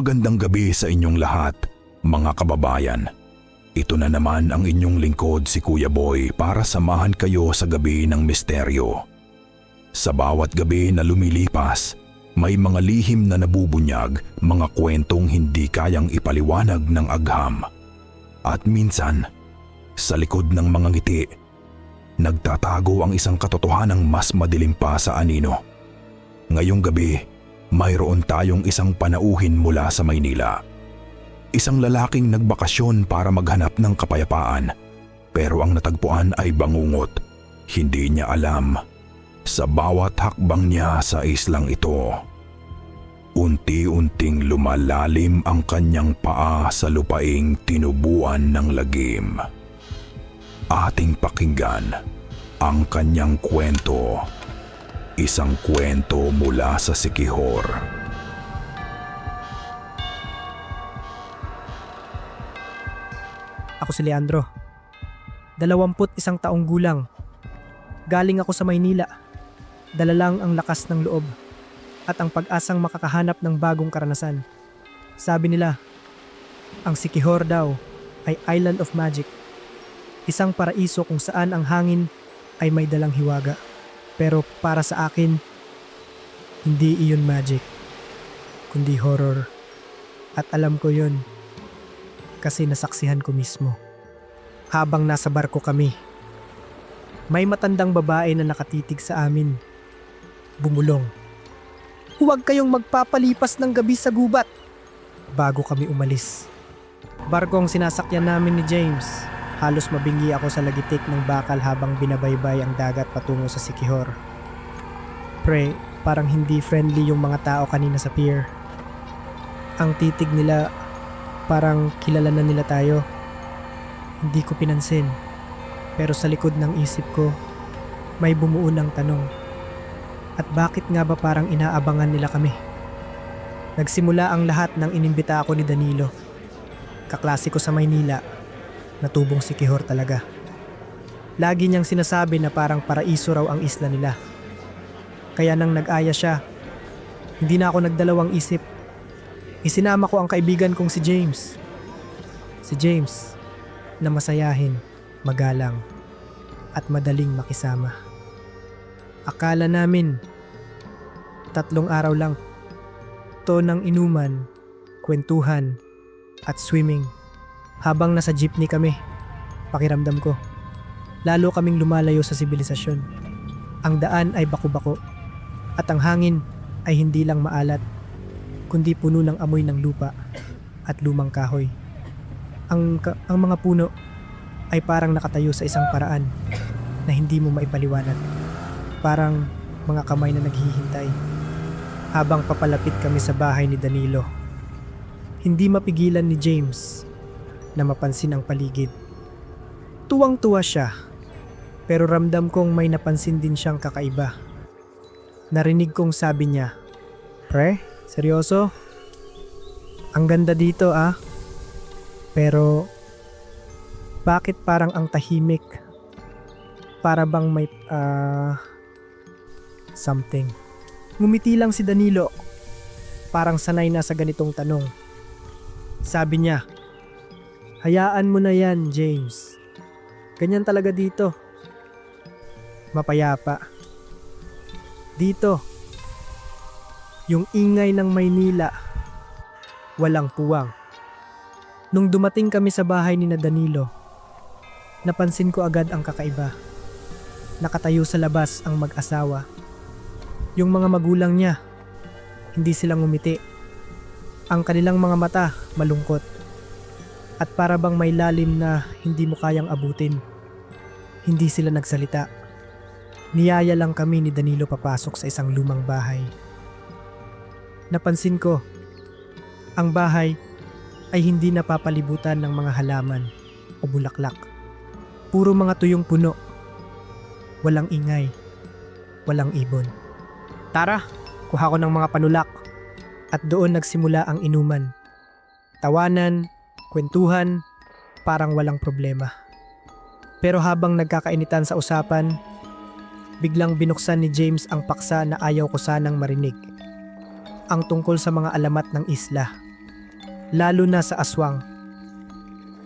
Magandang gabi sa inyong lahat, mga kababayan. Ito na naman ang inyong lingkod si Kuya Boy para samahan kayo sa gabi ng misteryo. Sa bawat gabi na lumilipas, may mga lihim na nabubunyag, mga kwentong hindi kayang ipaliwanag ng agham. At minsan, sa likod ng mga ngiti, nagtatago ang isang katotohanang mas madilim pa sa anino. Ngayong gabi, mayroon tayong isang panauhin mula sa Maynila. Isang lalaking nagbakasyon para maghanap ng kapayapaan. Pero ang natagpuan ay bangungot. Hindi niya alam. Sa bawat hakbang niya sa islang ito, unti-unting lumalalim ang kanyang paa sa lupaing tinubuan ng lagim. Ating pakinggan ang kanyang kwento. Isang kwento mula sa Sikihor. Ako si Leandro. Dalawamput isang taong gulang. Galing ako sa Maynila. Dala lang ang lakas ng loob at ang pag-asang makakahanap ng bagong karanasan. Sabi nila, ang Sikihor daw ay Island of Magic. Isang paraiso kung saan ang hangin ay may dalang hiwaga. Pero para sa akin, hindi iyon magic, kundi horror. At alam ko yun kasi nasaksihan ko mismo. Habang nasa barko kami, may matandang babae na nakatitig sa amin. Bumulong. Huwag kayong magpapalipas ng gabi sa gubat. Bago kami umalis. Barko ang sinasakyan namin ni James. Halos mabingi ako sa lagitik ng bakal habang binabaybay ang dagat patungo sa Sikihor. Pre, parang hindi friendly yung mga tao kanina sa pier. Ang titig nila parang kilala na nila tayo. Hindi ko pinansin. Pero sa likod ng isip ko, may bumuo ng tanong. At bakit nga ba parang inaabangan nila kami? Nagsimula ang lahat ng inimbita ako ni Danilo. Kaklase ko sa Maynila, natubong si Kihor talaga. Lagi niyang sinasabi na parang paraiso raw ang isla nila. Kaya nang nag-aya siya, hindi na ako nagdalawang isip Isinama ko ang kaibigan kong si James. Si James na masayahin, magalang, at madaling makisama. Akala namin, tatlong araw lang. To ng inuman, kwentuhan, at swimming. Habang nasa jeepney kami, pakiramdam ko, lalo kaming lumalayo sa sibilisasyon. Ang daan ay bako-bako, at ang hangin ay hindi lang maalat, kundi puno ng amoy ng lupa at lumang kahoy. Ang, ka- ang mga puno ay parang nakatayo sa isang paraan na hindi mo maipaliwanag. Parang mga kamay na naghihintay. Habang papalapit kami sa bahay ni Danilo, hindi mapigilan ni James na mapansin ang paligid. Tuwang-tuwa siya, pero ramdam kong may napansin din siyang kakaiba. Narinig kong sabi niya, Pre, Seryoso? Ang ganda dito ah. Pero bakit parang ang tahimik? Para bang may ah something. Ngumiti lang si Danilo. Parang sanay na sa ganitong tanong. Sabi niya, Hayaan mo na yan, James. Ganyan talaga dito. Mapayapa. Dito, yung ingay ng Maynila, walang puwang. Nung dumating kami sa bahay ni na Danilo, napansin ko agad ang kakaiba. Nakatayo sa labas ang mag-asawa. Yung mga magulang niya, hindi silang umiti. Ang kanilang mga mata malungkot. At para bang may lalim na hindi mo kayang abutin. Hindi sila nagsalita. Niyaya lang kami ni Danilo papasok sa isang lumang bahay. Napansin ko, ang bahay ay hindi napapalibutan ng mga halaman o bulaklak. Puro mga tuyong puno. Walang ingay. Walang ibon. Tara, kuha ko ng mga panulak. At doon nagsimula ang inuman. Tawanan, kwentuhan, parang walang problema. Pero habang nagkakainitan sa usapan, biglang binuksan ni James ang paksa na ayaw ko sanang marinig ang tungkol sa mga alamat ng isla. Lalo na sa aswang.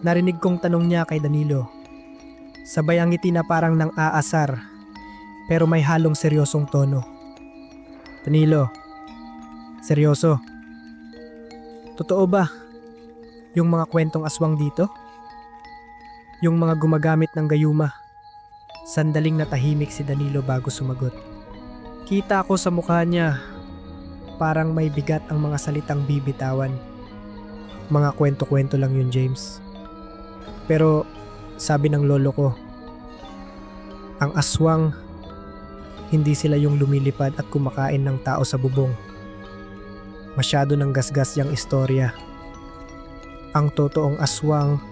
Narinig kong tanong niya kay Danilo. Sabay ang ngiti na parang nang aasar, pero may halong seryosong tono. Danilo, seryoso. Totoo ba yung mga kwentong aswang dito? Yung mga gumagamit ng gayuma. Sandaling natahimik si Danilo bago sumagot. Kita ko sa mukha niya, parang may bigat ang mga salitang bibitawan. Mga kwento-kwento lang yun, James. Pero sabi ng lolo ko, ang aswang, hindi sila yung lumilipad at kumakain ng tao sa bubong. Masyado ng gasgas yung istorya. Ang totoong aswang,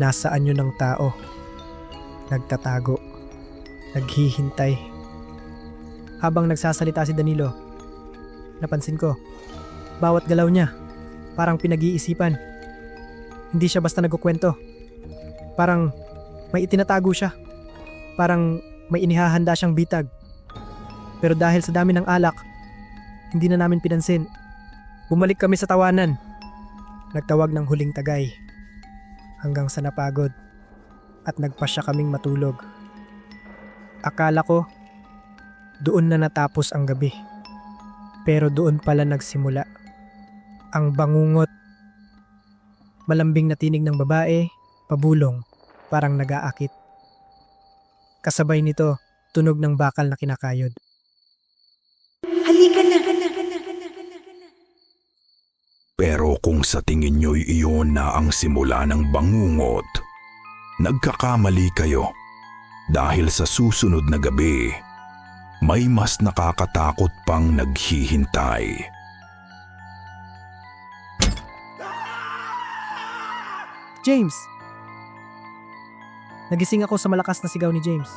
nasa anyo ng tao. Nagtatago. Naghihintay. Habang nagsasalita si Danilo, napansin ko, bawat galaw niya, parang pinag-iisipan. Hindi siya basta nagkukwento. Parang may itinatago siya. Parang may inihahanda siyang bitag. Pero dahil sa dami ng alak, hindi na namin pinansin. Bumalik kami sa tawanan. Nagtawag ng huling tagay. Hanggang sa napagod. At nagpasya kaming matulog. Akala ko, doon na natapos ang gabi. Pero doon pala nagsimula. Ang bangungot. Malambing na tinig ng babae, pabulong, parang nag-aakit. Kasabay nito, tunog ng bakal na kinakayod. Halika na. Pero kung sa tingin nyo'y iyon na ang simula ng bangungot, nagkakamali kayo. Dahil sa susunod na gabi, may mas nakakatakot pang naghihintay. James! Nagising ako sa malakas na sigaw ni James.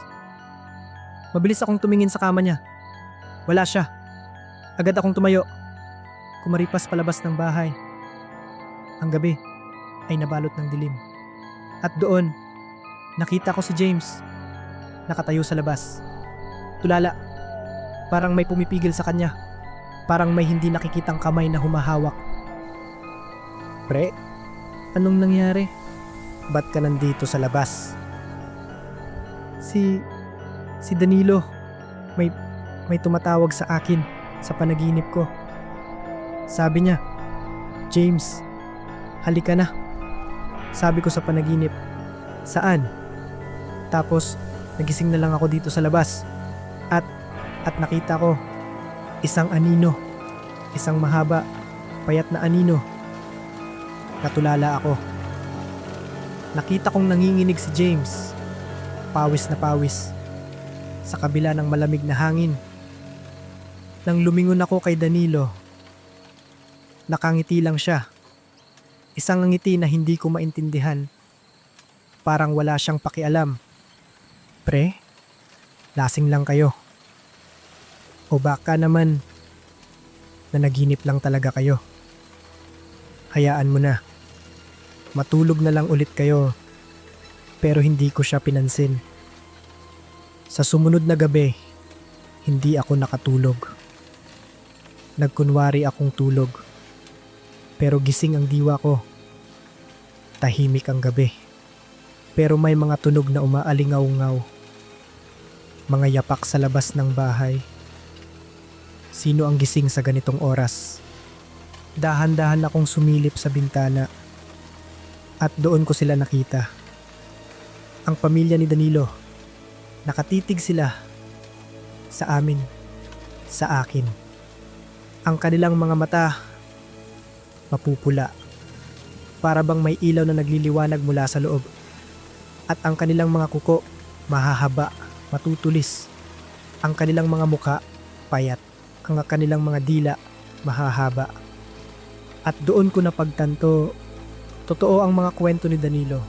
Mabilis akong tumingin sa kama niya. Wala siya. Agad akong tumayo. Kumaripas palabas ng bahay. Ang gabi ay nabalot ng dilim. At doon, nakita ko si James. Nakatayo sa labas. Tulala. Parang may pumipigil sa kanya. Parang may hindi nakikitang kamay na humahawak. Pre, anong nangyari? Ba't ka nandito sa labas? Si... si Danilo. May... may tumatawag sa akin sa panaginip ko. Sabi niya, James, halika na. Sabi ko sa panaginip, saan? Tapos, nagising na lang ako dito sa labas. At, at nakita ko, isang anino. Isang mahaba, payat na anino. Natulala ako. Nakita kong nanginginig si James. Pawis na pawis. Sa kabila ng malamig na hangin. Nang lumingon ako kay Danilo, nakangiti lang siya. Isang ngiti na hindi ko maintindihan. Parang wala siyang pakialam. Pre, lasing lang kayo. O baka naman, nanaginip lang talaga kayo. Hayaan mo na. Matulog na lang ulit kayo. Pero hindi ko siya pinansin. Sa sumunod na gabi, hindi ako nakatulog. Nagkunwari akong tulog. Pero gising ang diwa ko. Tahimik ang gabi. Pero may mga tunog na umaalingaw-ngaw. Mga yapak sa labas ng bahay. Sino ang gising sa ganitong oras? Dahan-dahan akong sumilip sa bintana. At doon ko sila nakita. Ang pamilya ni Danilo. Nakatitig sila sa amin, sa akin. Ang kanilang mga mata mapupula. Para bang may ilaw na nagliliwanag mula sa loob. At ang kanilang mga kuko mahahaba, matutulis. Ang kanilang mga muka payat. Ang kanilang mga dila mahahaba. At doon ko napagtanto, totoo ang mga kwento ni Danilo.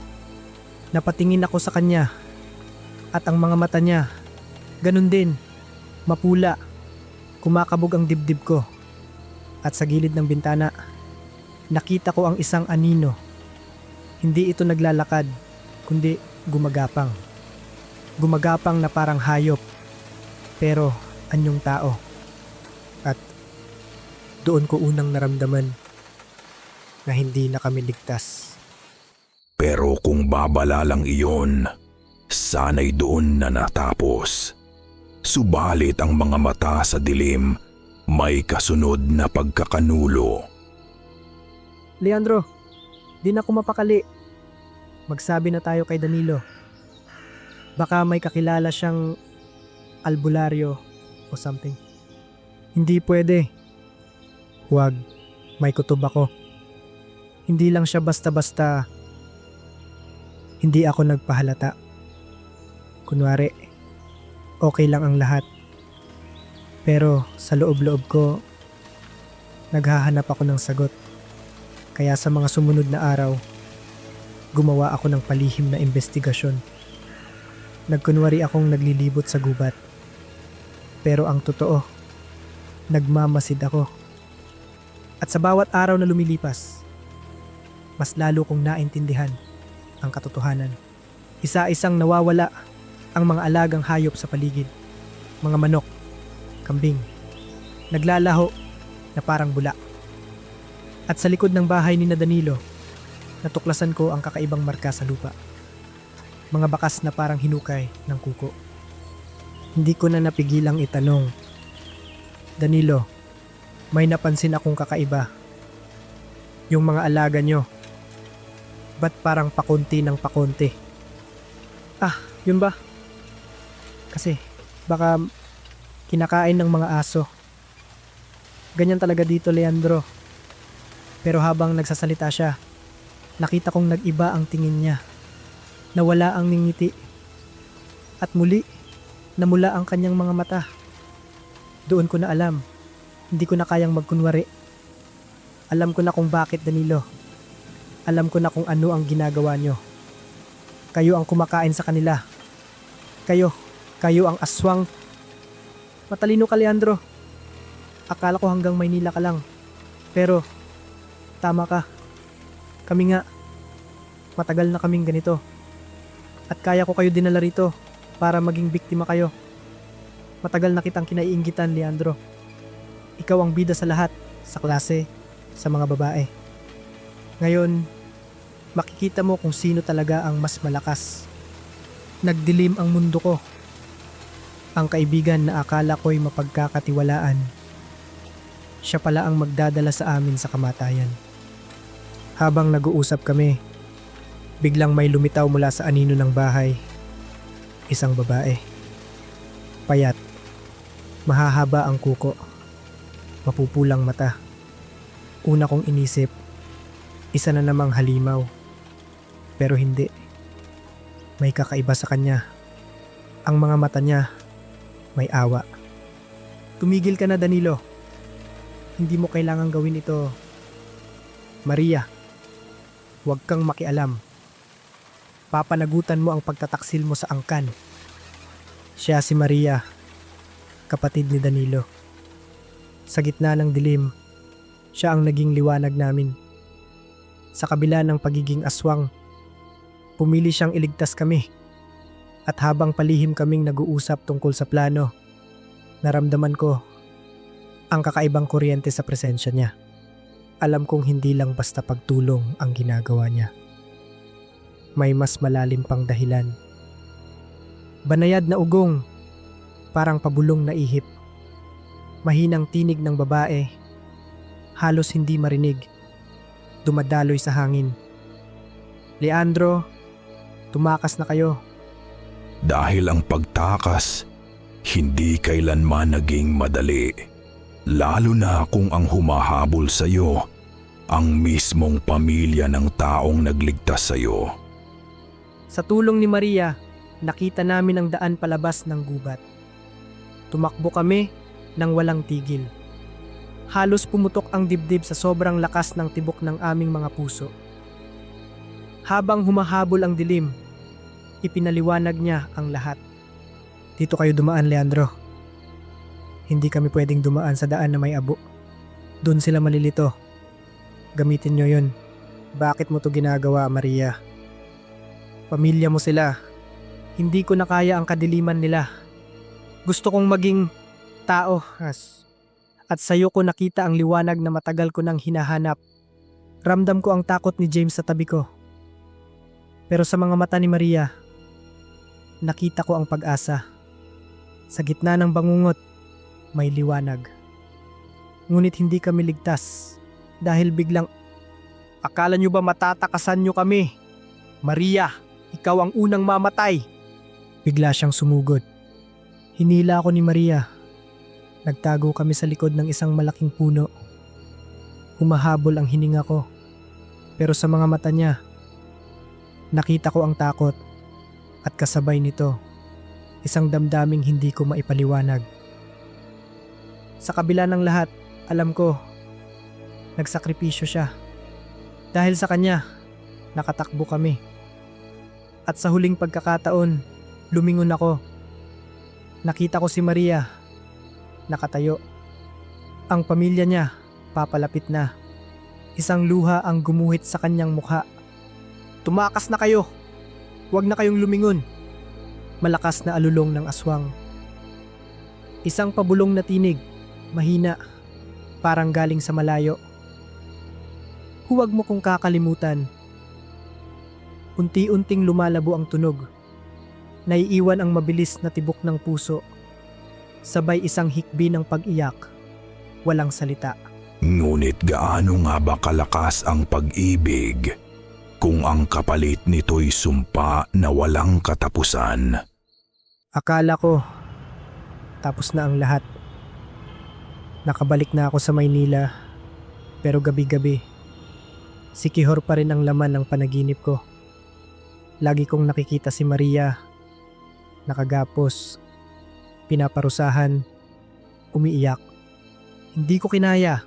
Napatingin ako sa kanya at ang mga mata niya, ganun din, mapula, kumakabog ang dibdib ko. At sa gilid ng bintana, nakita ko ang isang anino. Hindi ito naglalakad, kundi gumagapang. Gumagapang na parang hayop, pero anyong tao. At doon ko unang naramdaman na hindi na kami ligtas. Pero kung babala lang iyon, sana'y doon na natapos. Subalit ang mga mata sa dilim may kasunod na pagkakanulo. Leandro, di na ako mapakali. Magsabi na tayo kay Danilo. Baka may kakilala siyang albularyo o something. Hindi pwede. Huwag, may kutob ako. Hindi lang siya basta-basta. Hindi ako nagpahalata. Kunwari, okay lang ang lahat. Pero sa loob-loob ko, naghahanap ako ng sagot. Kaya sa mga sumunod na araw, gumawa ako ng palihim na investigasyon. Nagkunwari akong naglilibot sa gubat. Pero ang totoo, nagmamasid ako. At sa bawat araw na lumilipas, mas lalo kong naintindihan ang katotohanan. Isa-isang nawawala ang mga alagang hayop sa paligid. Mga manok, kambing, naglalaho na parang bula. At sa likod ng bahay ni na Danilo, natuklasan ko ang kakaibang marka sa lupa. Mga bakas na parang hinukay ng kuko. Hindi ko na napigilang itanong, Danilo, may napansin akong kakaiba. Yung mga alaga nyo, ba't parang pakunti ng pakunti? Ah, yun ba? Kasi baka kinakain ng mga aso. Ganyan talaga dito, Leandro. Pero habang nagsasalita siya, nakita kong nag-iba ang tingin niya. Nawala ang ningiti. At muli, namula ang kanyang mga mata. Doon ko na alam. Hindi ko na kayang magkunwari. Alam ko na kung bakit, Danilo. Alam ko na kung ano ang ginagawa nyo. Kayo ang kumakain sa kanila. Kayo, kayo ang aswang. Matalino ka, Leandro. Akala ko hanggang Maynila ka lang. Pero, tama ka. Kami nga, matagal na kaming ganito. At kaya ko kayo dinala rito para maging biktima kayo. Matagal na kitang kinaiinggitan, Leandro. Ikaw ang bida sa lahat, sa klase, sa mga babae. Ngayon, makikita mo kung sino talaga ang mas malakas. Nagdilim ang mundo ko. Ang kaibigan na akala ko'y mapagkakatiwalaan. Siya pala ang magdadala sa amin sa kamatayan. Habang nag-uusap kami, biglang may lumitaw mula sa anino ng bahay. Isang babae. Payat. Mahahaba ang kuko. Mapupulang mata. Una kong inisip, isa na namang halimaw. Pero hindi. May kakaiba sa kanya. Ang mga mata niya, may awa. Tumigil ka na Danilo. Hindi mo kailangan gawin ito. Maria, huwag kang makialam. Papanagutan mo ang pagtataksil mo sa angkan. Siya si Maria, kapatid ni Danilo. Sa gitna ng dilim, siya ang naging liwanag namin. Sa kabila ng pagiging aswang, pumili siyang iligtas kami. At habang palihim kaming nag-uusap tungkol sa plano, naramdaman ko ang kakaibang kuryente sa presensya niya. Alam kong hindi lang basta pagtulong ang ginagawa niya. May mas malalim pang dahilan. Banayad na ugong, parang pabulong na ihip. Mahinang tinig ng babae, halos hindi marinig. Dumadaloy sa hangin. Leandro, tumakas na kayo. Dahil ang pagtakas, hindi kailanman naging madali. Lalo na kung ang humahabol sa iyo, ang mismong pamilya ng taong nagligtas sa iyo. Sa tulong ni Maria, nakita namin ang daan palabas ng gubat. Tumakbo kami nang walang tigil. Halos pumutok ang dibdib sa sobrang lakas ng tibok ng aming mga puso. Habang humahabol ang dilim, ipinaliwanag niya ang lahat. Dito kayo dumaan, Leandro. Hindi kami pwedeng dumaan sa daan na may abo. Doon sila malilito. Gamitin nyo yun. Bakit mo to ginagawa, Maria? Pamilya mo sila. Hindi ko na kaya ang kadiliman nila. Gusto kong maging tao, Has. At sa'yo ko nakita ang liwanag na matagal ko nang hinahanap. Ramdam ko ang takot ni James sa tabi ko. Pero sa mga mata ni Maria, nakita ko ang pag-asa. Sa gitna ng bangungot, may liwanag. Ngunit hindi kami ligtas dahil biglang Akala nyo ba matatakasan nyo kami? Maria, ikaw ang unang mamatay. Bigla siyang sumugod. Hinila ako ni Maria. Nagtago kami sa likod ng isang malaking puno. Humahabol ang hininga ko. Pero sa mga mata niya, nakita ko ang takot at kasabay nito, isang damdaming hindi ko maipaliwanag. Sa kabila ng lahat, alam ko, nagsakripisyo siya. Dahil sa kanya, nakatakbo kami. At sa huling pagkakataon, lumingon ako. Nakita ko si Maria, nakatayo. Ang pamilya niya, papalapit na. Isang luha ang gumuhit sa kanyang mukha. Tumakas na kayo! Huwag na kayong lumingon. Malakas na alulong ng aswang. Isang pabulong na tinig, mahina, parang galing sa malayo. Huwag mo kong kakalimutan. Unti-unting lumalabo ang tunog. Naiiwan ang mabilis na tibok ng puso. Sabay isang hikbi ng pag-iyak. Walang salita. Ngunit gaano nga ba kalakas ang pag-ibig kung ang kapalit nito'y sumpa na walang katapusan? Akala ko, tapos na ang lahat. Nakabalik na ako sa Maynila, pero gabi-gabi, si Kihor pa rin ang laman ng panaginip ko. Lagi kong nakikita si Maria, nakagapos, pinaparusahan, umiiyak. Hindi ko kinaya.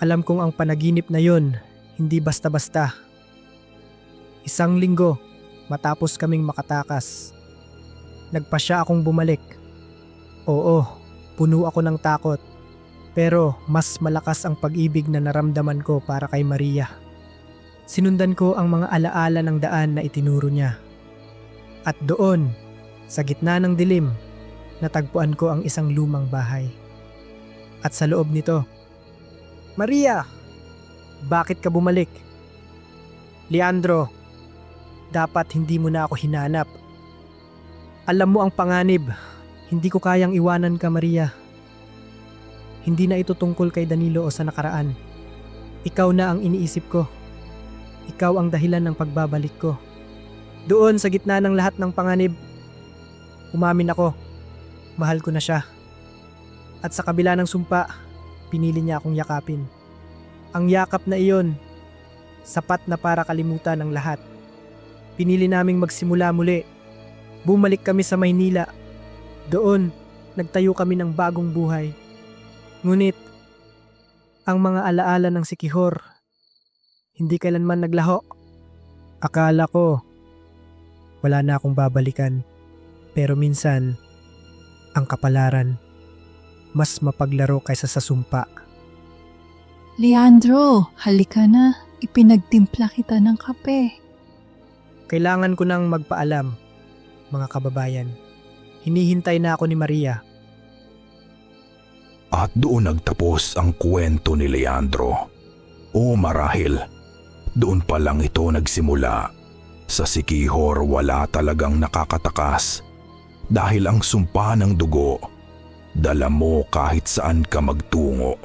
Alam kong ang panaginip na yon, hindi basta-basta. Isang linggo, matapos kaming makatakas, nagpasya akong bumalik. Oo, puno ako ng takot. Pero mas malakas ang pag-ibig na naramdaman ko para kay Maria. Sinundan ko ang mga alaala ng daan na itinuro niya. At doon, sa gitna ng dilim, natagpuan ko ang isang lumang bahay. At sa loob nito, Maria! Bakit ka bumalik? Leandro, dapat hindi mo na ako hinanap. Alam mo ang panganib, hindi ko kayang iwanan ka Maria. Hindi na ito tungkol kay Danilo o sa nakaraan. Ikaw na ang iniisip ko. Ikaw ang dahilan ng pagbabalik ko. Doon sa gitna ng lahat ng panganib, umamin ako. Mahal ko na siya. At sa kabila ng sumpa, pinili niya akong yakapin. Ang yakap na iyon, sapat na para kalimutan ng lahat. Pinili naming magsimula muli. Bumalik kami sa Maynila. Doon, nagtayo kami ng bagong buhay. Ngunit, ang mga alaala ng sikihor, hindi kailanman naglaho. Akala ko, wala na akong babalikan. Pero minsan, ang kapalaran, mas mapaglaro kaysa sa sumpa. Leandro, halika na. Ipinagtimpla kita ng kape. Kailangan ko nang magpaalam, mga kababayan. Hinihintay na ako ni Maria. At doon nagtapos ang kwento ni Leandro. O marahil, doon pa lang ito nagsimula. Sa Sikihor wala talagang nakakatakas dahil ang sumpa ng dugo, dala mo kahit saan ka magtungo.